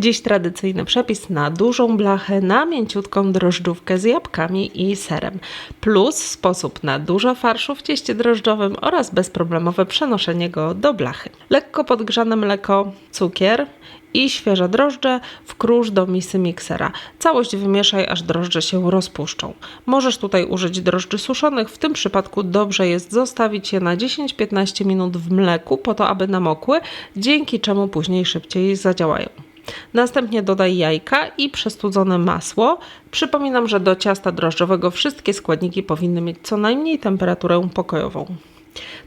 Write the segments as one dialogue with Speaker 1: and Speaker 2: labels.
Speaker 1: Dziś tradycyjny przepis na dużą blachę, na mięciutką drożdżówkę z jabłkami i serem. Plus sposób na dużo farszu w cieście drożdżowym oraz bezproblemowe przenoszenie go do blachy. Lekko podgrzane mleko, cukier i świeże drożdże wkrusz do misy miksera. Całość wymieszaj, aż drożdże się rozpuszczą. Możesz tutaj użyć drożdży suszonych, w tym przypadku dobrze jest zostawić je na 10-15 minut w mleku po to, aby namokły, dzięki czemu później szybciej zadziałają. Następnie dodaj jajka i przestudzone masło. Przypominam, że do ciasta drożdżowego wszystkie składniki powinny mieć co najmniej temperaturę pokojową.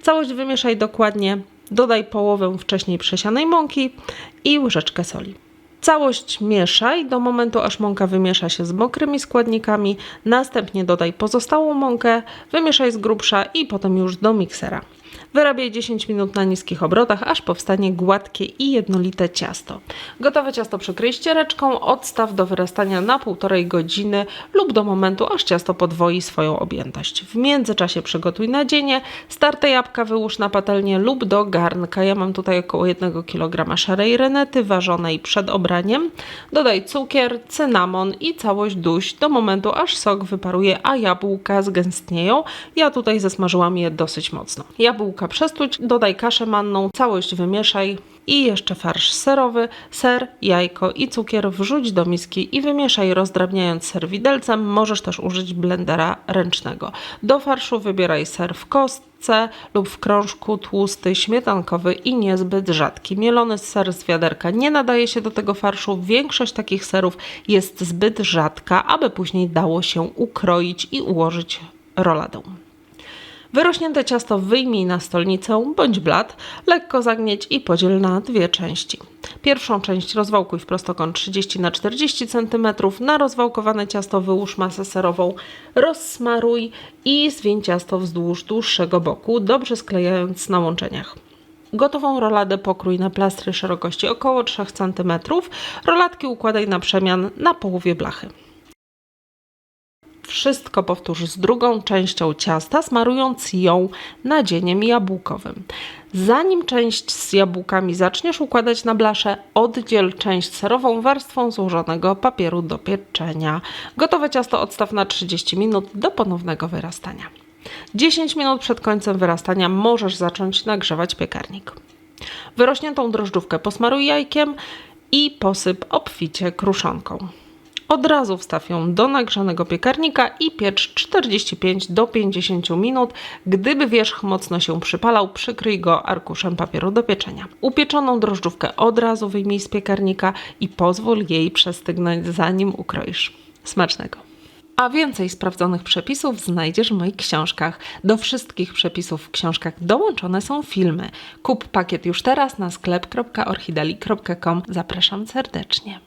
Speaker 1: Całość wymieszaj dokładnie, dodaj połowę wcześniej przesianej mąki i łyżeczkę soli. Całość mieszaj do momentu, aż mąka wymiesza się z mokrymi składnikami. Następnie dodaj pozostałą mąkę, wymieszaj z grubsza i potem już do miksera. Wyrabiaj 10 minut na niskich obrotach, aż powstanie gładkie i jednolite ciasto. Gotowe ciasto przykryj ściereczką, odstaw do wyrastania na półtorej godziny lub do momentu, aż ciasto podwoi swoją objętość. W międzyczasie przygotuj nadzienie, starte jabłka wyłóż na patelnię lub do garnka. Ja mam tutaj około 1 kg szarej renety ważonej przed obraniem. Dodaj cukier, cynamon i całość duś do momentu, aż sok wyparuje, a jabłka zgęstnieją. Ja tutaj zesmażyłam je dosyć mocno. Jabłka przestuć, dodaj kaszę manną, całość wymieszaj i jeszcze farsz serowy, ser, jajko i cukier wrzuć do miski i wymieszaj rozdrabniając ser widelcem. Możesz też użyć blendera ręcznego. Do farszu wybieraj ser w kostce lub w krążku tłusty, śmietankowy i niezbyt rzadki. Mielony ser z wiaderka nie nadaje się do tego farszu. Większość takich serów jest zbyt rzadka, aby później dało się ukroić i ułożyć roladę. Wyrośnięte ciasto wyjmij na stolnicę bądź blat, lekko zagnieć i podziel na dwie części. Pierwszą część rozwałkuj w prostokąt 30 na 40 cm. Na rozwałkowane ciasto wyłóż masę serową, rozsmaruj i zwiń ciasto wzdłuż dłuższego boku, dobrze sklejając na łączeniach. Gotową roladę pokrój na plastry szerokości około 3 cm. Rolatki układaj na przemian na połowie blachy. Wszystko powtórz z drugą częścią ciasta, smarując ją nadzieniem jabłkowym. Zanim część z jabłkami zaczniesz układać na blaszę, oddziel część serową warstwą złożonego papieru do pieczenia. Gotowe ciasto odstaw na 30 minut do ponownego wyrastania. 10 minut przed końcem wyrastania możesz zacząć nagrzewać piekarnik. Wyrośniętą drożdżówkę posmaruj jajkiem i posyp obficie kruszonką. Od razu wstaw ją do nagrzanego piekarnika i piecz 45 do 50 minut. Gdyby wierzch mocno się przypalał, przykryj go arkuszem papieru do pieczenia. Upieczoną drożdżówkę od razu wyjmij z piekarnika i pozwól jej przestygnąć zanim ukroisz. Smacznego! A więcej sprawdzonych przepisów znajdziesz w moich książkach. Do wszystkich przepisów w książkach dołączone są filmy. Kup pakiet już teraz na sklep.orchideli.com. Zapraszam serdecznie.